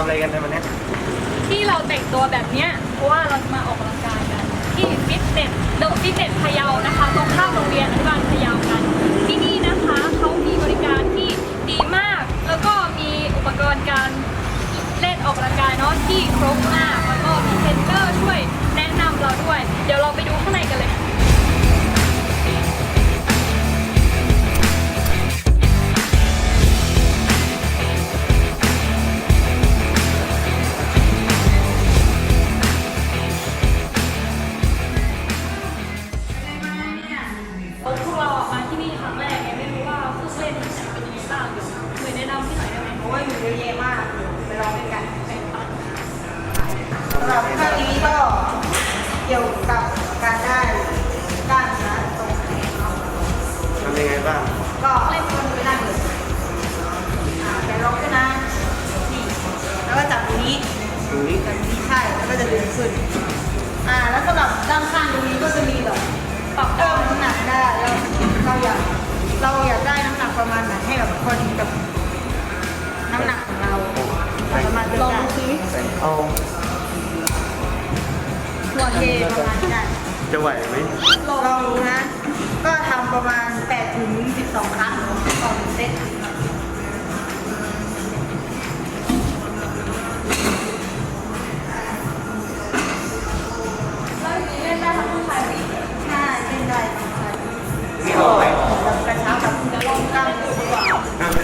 ทำอะไรกันในวันนี้ที่เราแต่งตัวแบบเนี้ยเพราะว่าเราจะมาออกกำลังกายกัน ที่ฟิตเนสเดอะฟิตเนสพะเยานะคะ ตรงข้ามโรงเรียนอนุบาลพะเยากัน ที่นี่นะคะเขามีบริการที่ดีมาก แล้วก็มีอุปกรณ์การเล่นออกกำลังกายเนาะที่ครบมาก จะดึงขึ้น อ่า แล้วสำหรับด้านข้างตรงนี้ก็จะมีแบบปรับเพิ่ได้มน้ำหนักได้แล้วเราอยากเราอยากได้น้ำหนักประมาณไหนให้แบบพอดีกับน้ำหนักของเราเราสามารถเลืลออกงได้ดูซิเอาหัวเทประมาณนี้ได้จะไหวไหมลองลองดูนะ ก็ทำประมาณ8ถึง12 ครั้งต่อหนึ่งเซต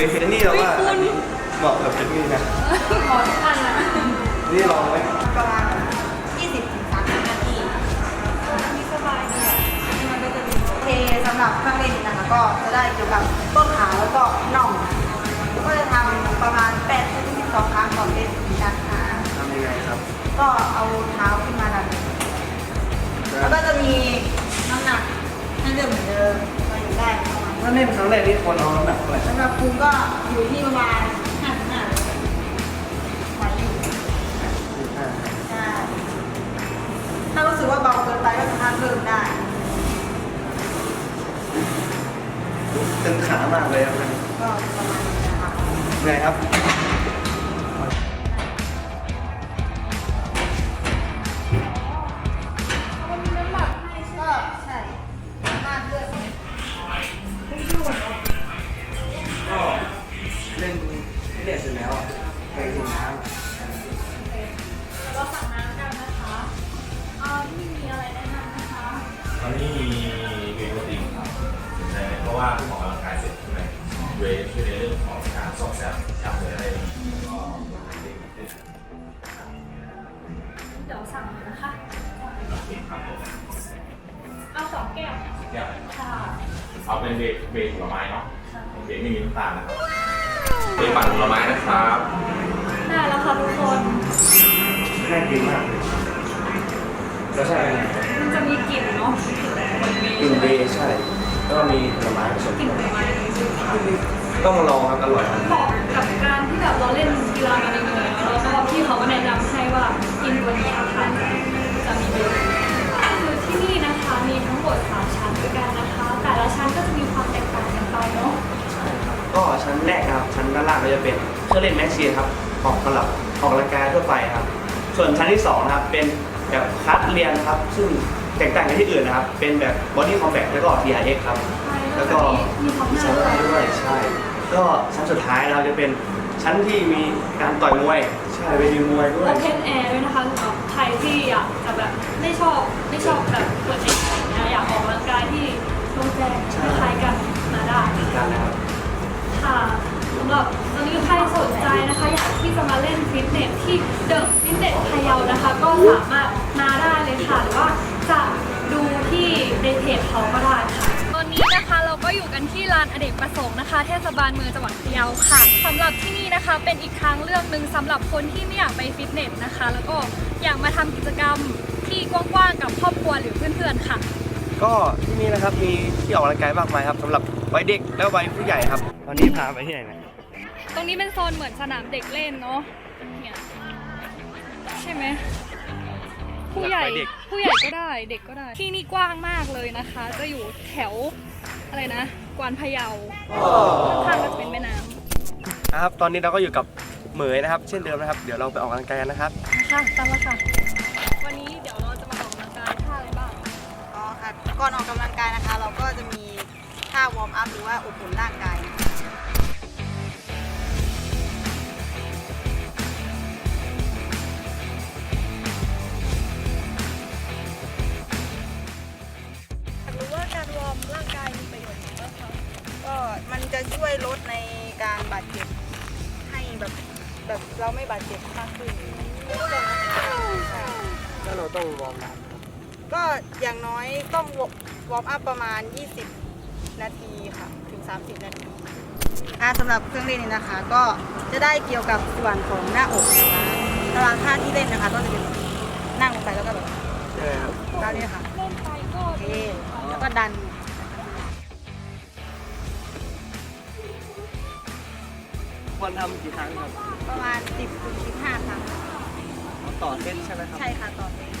อะโอเคนี่เราว่าอันนี้เหมาะกับเจนนี่นะขอทุกอันนะนี่ลองไหมประมาณ20ถึง30นาทีมีสบายดีอะนี่มันก็จะมีเทสำหรับเครื่องเล่นนะคะก็จะได้เกี่ยวกับต้นขาแล้วก็น่องก็จะทำ ถ้าเล่นครั้งแรกนี่คนเอาน้ำหนักเท่าไหร่สำหรับคุณก็อยู่ที่ประมาณห้าห้าไหวอยู่ใช่ถ้ารู้สึกว่าเบาเกินไปก็สามารถเพิ่มได้ตึงขามากเลยครับมันก็ประมาณนี้นะคะ เหนื่อยครับ ตอนนี้มีเวย์โปรตีนครับสนใจไหมเพราะว่าเพิ่งออกกำลังกายเสร็จใช่ไหมเวย์ช่วยในเรื่องของการซ่อมแซมกล้ามเนื้อได้ดีแล้วก็เด็กขึ้นเดี๋ยวสั่งเลยนะคะโอเคครับผมเอาสองแก้วแก้วค่ะเอาเป็นเวย์เวย์ผลไม้เนาะโอเคไม่มีน้ำตาลนะครับเวย์ปั่นผลไม้นะครับได้แล้วค่ะทุกคนำน่ากินมากเลยแล้วใช่เป็นไงมั นจะมีกลิ่นเนาะเหมือนเมกลิ่นย์เบย์ใช่ แล้วก็มีผลไม้ผสมกลิ่นผลไม้เลยใช่ไหมคะต้องมาลองครับอร่อยครับเหมาะกับการที่แบบเราเล่นกีฬามาเหนื่อยๆแล้วก็พี่เขาก็แนะนำให้ว่ากินตัวนี้ค่ะจะมีประโยชน์คือที่นี่นะคะมีทั้งหมดสามชั้นด้วยกันนะคะ แต่ละชั้นก็จะมีความแตกต่างกันไปเนาะก็ชั้นแรกนะครับ ชั้นด้านล่างก็จะเป็นเครื่องเล่นแมชชีนครับออกสำหรับออกกำลังกายทั่วไปครับ ส่วนชั้นที่สองนะครับเป็นแบบคัดเรียนนะครับ ซึ่ง แตกต่างจากที่อื่นนะครับ เป็นแบบ body combat แล้วก็ TRX ครับ แล้วก็มีความมีน่าชั้นด้ล่างวยด้วย ใช่ ก็ชั้นสุดท้ายเราจะเป็นชั้นที่มีการต่อยมวย ใช่เวทีมวยด้วย โอเพนแอร์ด้วยนะคะสำหรับใครที่อยากจะแบบไม่ชอบไม่ชอบแบบเปิดแอร์ เทศบาลเมืองจังหวัดพะเยาค่ะสำหรับที่นี่นะคะเป็นอีกทางเลือกหนึ่งสำหรับคนที่ไม่อยากไปฟิตเนสนะคะ แล้วก็อยากมาทำกิจกรรมที่กว้างๆกับครอบครัวหรือเพื่อนๆค่ะ ก็ที่นี่นะครับมีที่ออกกำลังกายมากมายครับสำหรับวัยเด็กและวัยผู้ใหญ่ครับ ตอนนี้พาไปที่ไหนนะตรงนี้เป็นโซนเหมือนสนามเด็กเล่นเนาะเนี่ยใช่ไหมผู้ใหญ่ผู้ใหญ่ก็ได้เด็กก็ได้ ที่นี่กว้างมากเลยนะคะ จะอยู่แถวอะไรนะ กวานพะเยาข้างๆก็จะเป็นแม่น้ำนะครับตอนนี้เราก็อยู่กับเหมยนะครับ เช่นเดิมนะครับ เดี๋ยวเราไปออกกำลังกายกันนะครับค่ะตามมาค่ะ วันนี้เดี๋ยวเราจะมาออกกำลังกายท่าอะไรบ้าง อ๋อค่ะก่อนออกกำลังกายนะคะ เราก็จะมีท่าวอร์มอัพหรือว่าอบอุ่นร่างกายนะคะอย มันจะช่วยลดในการบาดเจ็บให้แบบแบบเราไม่บาดเจ็บมากขึ้นใช่แล้วเราต้องวอร์มน้ก็อย่างน้อยต้องวอร์มอัพประมาณ 20 นาทีค่ะ ถึง 30 นาทีอ่าสำหรับเครื่องเล่นนี้นะคะ ก็จะได้เกี่ยวกับส่วนของหน้าอกนะคะตารางท่าที่เล่นนะคะ ก็จะเป็นนั่งลงไปแล้วก็แบบำใช่ครับท่านี้ค่ะเล่นไปก็โอเคแล้วก็ดัน ควรทำกี่ครั้งครับประมาณ 10ถึง15 ครั้ง ต่อเส้นใช่ไหมครับ ใช่ค่ะต่อเซต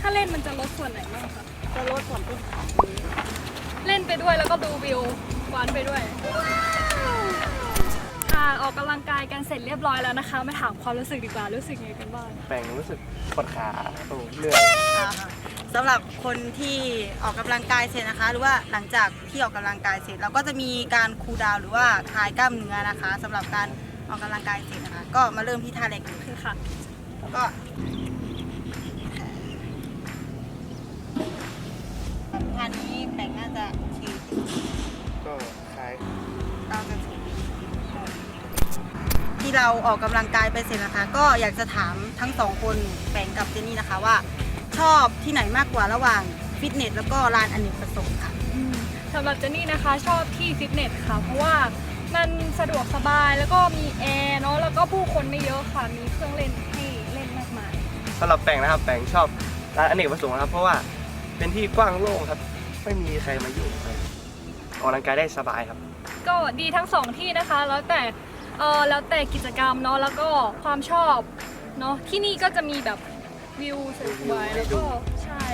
ถ้าเล่นมันจะลดส่วนไหนบ้างคะจะลดส่วนที่ขาเล่นไปด้วยแล้วก็ดูวิวหวานไปด้วยค่ะออก กำลังกายกันเสร็จเรียบร้อยแล้วนะคะ มาถามความรู้สึกดีกว่า รู้สึกยังไงกันบ้างแบ่งรู้สึกปวดขาโอ้เหนื่อยอ่าค่ะสำหรับคนที่ออกกำลังกายเสร็จนะคะ หรือว่าหลังจากที่ออกกำลังกายเสร็จเราก็จะมีการคูลดาวน์หรือว่าคลายกล้ามเนื้อนะคะสำหรับการออกกำลังกายเสร็จนะคะ ก็มาเริ่มที่ท่าแรกเลยคือค่ะ ก็ท่านี้แบ่งน่าจะ เราออกกำลังกายไปเสร็จนะคะ ก็อยากจะถามทั้งสองคนแบ่งกับเจนนี่นะคะว่า ชอบที่ไหนมากกว่าระหว่างฟิตเนสแล้วก็ลานอเนกประสงค์ค่ะอืมสำหรับเจนนี่นะคะชอบที่ฟิตเนสค่ะ เพราะว่ามันสะดวกสบายแล้วก็มีแอร์เนาะแล้วก็ผู้คนไม่เยอะค่ะมีเครื่องเล่นให้เล่นมากมายสำหรับแบ่งนะครับแบ่งชอบร้านอเนกประสงค์นะครับ เพราะว่าเป็นที่กว้างโล่งครับ ไม่มีใครมายุ่งครับออกกำลังกายได้สบายครับ ก็ดีทั้งสองที่นะคะ แล้วแต่ เออแล้วแต่กิจกรรมเนาะแล้วก็ความชอบเนาะที่นี่ก็จะมีแบบวิวสวยๆแล้วก็ใช่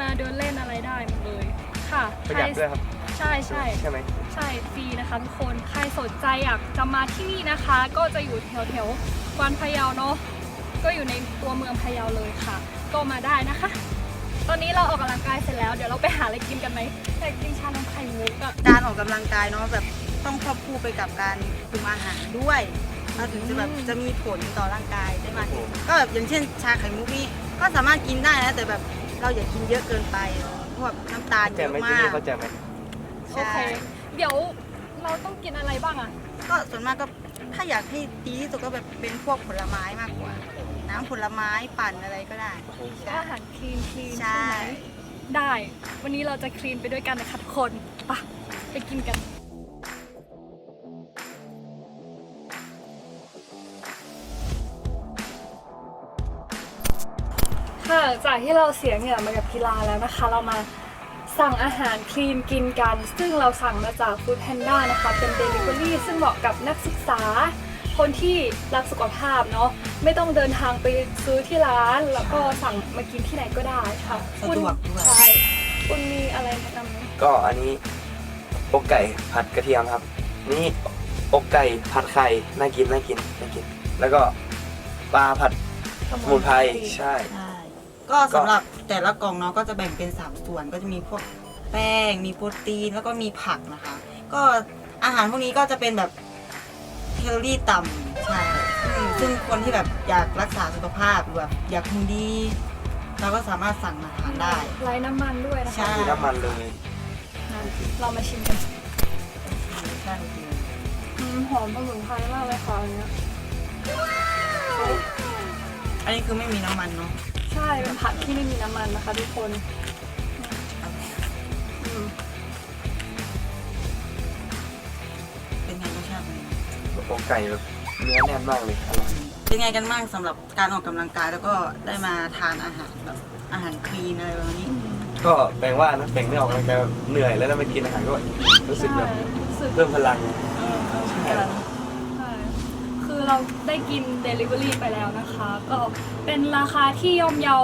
มาเดินเล่นอะไรได้หมดเลยค่ะประหยัดด้วยครับ ใช่ใช่ใช่ไหมใช่ฟรีนะคะทุกคนใครสนใจอยากจะมาที่นี่นะคะ ก็จะอยู่แถวแถวๆกวานพะเยาเนาะก็อยู่ในตัวเมืองพะเยาเลยค่ะ ก็มาได้นะคะ ตอนนี้เราออกกำลังกายเสร็จแล้วเดี๋ยวเราไปหาอะไรกินกันไหมแต่กินชานมไข่มุกอะการออกกำลังกายเนาะแบบ ต้องควบคู่ไปกับการคุมอาหารด้วยเราถึงจะแบบจะมีผลต่อร่างกายได้มากที่สุดก็แบบอย่างเช่น ชาไข่มุกนี่ก็สามารถกินได้นะแต่แบบเราอย่ากินเยอะเกินไปเพราะวกน้ำตาลเยแจ่มอะไหมที่มานี่กเขาแจ่มไหมโอใช่เค เดี๋ยวเราต้องกินอะไรบ้างอะก็ส่วนมากก็ถ้าอยากให้ดีที่สุดก็แบบเป็นพวกผลไม้มากกว่า น้ำผลไม้ปั่นอะไรก็ได้ก็อาหารคลีนคลีนใช่ใช่ไหมได้ วันนี้เราจะคลีนไปด้วยกันนะคะทุกคนไปะไปกินกัน ค่ะจากที่เราเสียเหงื่อมากับกีฬาแล้วนะคะ เรามาสั่งอาหารคลีนกินกัน ซึ่งเราสั่งมาจาก Food Panda นะคะ เป็น Delivery ซึ่งเหมาะกับนักศึกษา คนที่รักสุขภาพเนาะไม่ต้องเดินทางไปซื้อที่ร้าน แล้วก็สั่งมากินที่ไหนก็ได้ค่ะสะดวกด้วย ใช่คุณมีอะไรแนะนำไหมก็อันนี้อกไก่ผัดกระเทียมครับ นี่อกไก่ผัดไข่น่ากินน่ากินน่ากิน แล้วก็ปลาผัดสมุนไพรใช่ใช่ ก็สำหรับแต่ละกล่องเนาะก็จะแบ่งเป็น 3 ส่วนก็จะมีพวกแป้ง มีโปรตีนแล้วก็มีผักนะคะ ก็อาหารพวกนี้ก็จะเป็นแบบแคลอรี่ต่ำใช่ซึ่งซึ่งคนที่แบบอยากรักษาสุขภาพหรือแบบอยากหุ่นดีเราก็สามารถสั่งมาทานได้ ไร้น้ำมันด้วยนะใช่คะมีน้ำมันเลยนะเรามาชิมกันใช่อืมหอมสมุนไพรมากเลยค่ะอันเนี้ยอันนี้คือไม่มีน้ำมันเนาะ ใช่ เป็นผักที่ไม่มีน้ำมันนะคะทุกคนอืมเป็นไงรสชาติเป็นไงอกไก่แบบเนื้อแน่นมากเลยอร่อยเป็นไงกันบ้างสำหรับการออกกำลังกายแล้วก็ได้มาทานอาหารแบบอาหารคลีนอะไรแบบนี้ ก็แบ่งว่านะแบ่งไม่ออกกำลังกายแบบเหนื่อยแล้วได้มากินอาหารก็รู้สึกแบบใช่รู้สึกเพิ่มพลังใช่คือ เราได้กิน Delivery ไปแล้วนะคะ ก็เป็นราคาที่ย่อมเยา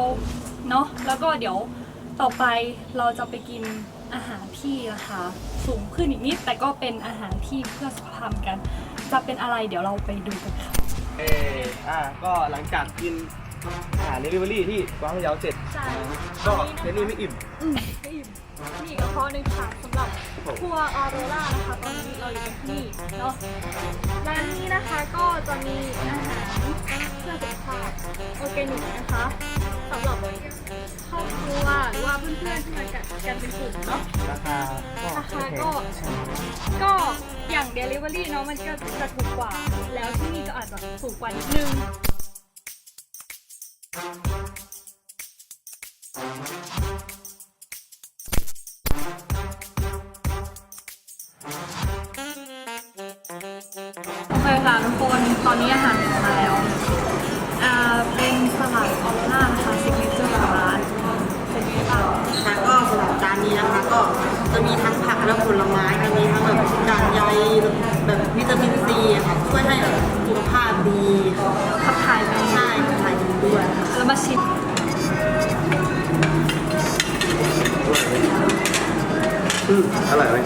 เนาะแล้วก็เดี๋ยวต่อไปเราจะไปกินอาหารที่ราคาสูงขึ้นอีกนิด แต่ก็เป็นอาหารที่เพื่อสุขภาพเหมือนกัน จะเป็นอะไรเดี๋ยวเราไปดูกันค่ะ เอออ่า ก็หลังจากกินอาหารเดลิเวอรี่ที่กวางพะเยาเสร็จ ใช่ก็เดลิเวอรี่ไม่อิ่มอืมไม่อิ่ม มีอีกกระเพาะหนึ่งค่ะสำหรับครัวออโรรานะคะตอนนี้เราอยู่ที่นี่เนาะร้านนี้นะคะก็จะมีอาหารเพื่อสุขภาพออร์แกนิกนะคะสำหรับครอบครัวหรือว่าเพื่อนๆที่มากันกันเป็นกลุ่มเนาะ ราคาก็ราคาก็ ก็อย่าง Delivery เนาะมันก็จะถูกกว่า แล้วที่นี่ก็อาจจะถูกกว่านิดนึง อนนี้อาหารมาแล้วอ่าเป็นสลัดออโรร่านะคะซิกเนเจอร์ของร้านเป็นไงบ้างค่ะก็สำหรับจานนี้นะคะ ก็จะมีทั้งผักและผลไม้จะมีทั้งแบบกากใยแบบวิตามินซีอะค่ะช่วยให้แบบสุขภาพดีขับถ่ายไปใช่ถ่ายดีด้วยค่ะแล้วมาชิมอืมอร่อยไหม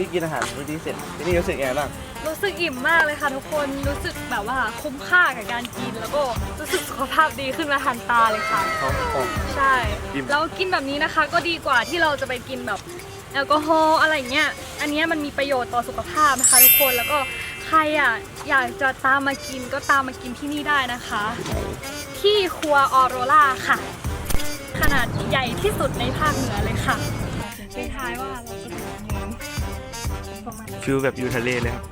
ที่กินอาหารมื้อนี้เสร็จที่นี่รู้สึกยังไงบ้าง รู้สึกอิ่มมากเลยค่ะทุกคนรู้สึกแบบว่าคุ้มค่ากับการกินแล้วก็รู้สึกสุขภาพดีขึ้นมาทันตาเลยค่ะ ท้องป่อง ใช่อิ่ม แล้วกินแบบนี้นะคะก็ดีกว่าที่เราจะไปกินแบบแอลกอฮอล์อะไรเงี้ยอันเนี้ยมันมีประโยชน์ต่อสุขภาพนะคะทุกคนแล้วก็ใครอะอยากจะตามมากินก็ตามมากินที่นี่ได้นะคะ ที่ครัวออโรล่าค่ะ ขนาดใหญ่ที่สุดในภาคเหนือเลยค่ะไปทายว่าเราจะ ฟิลแบบอยู่ทะเลเลยครับ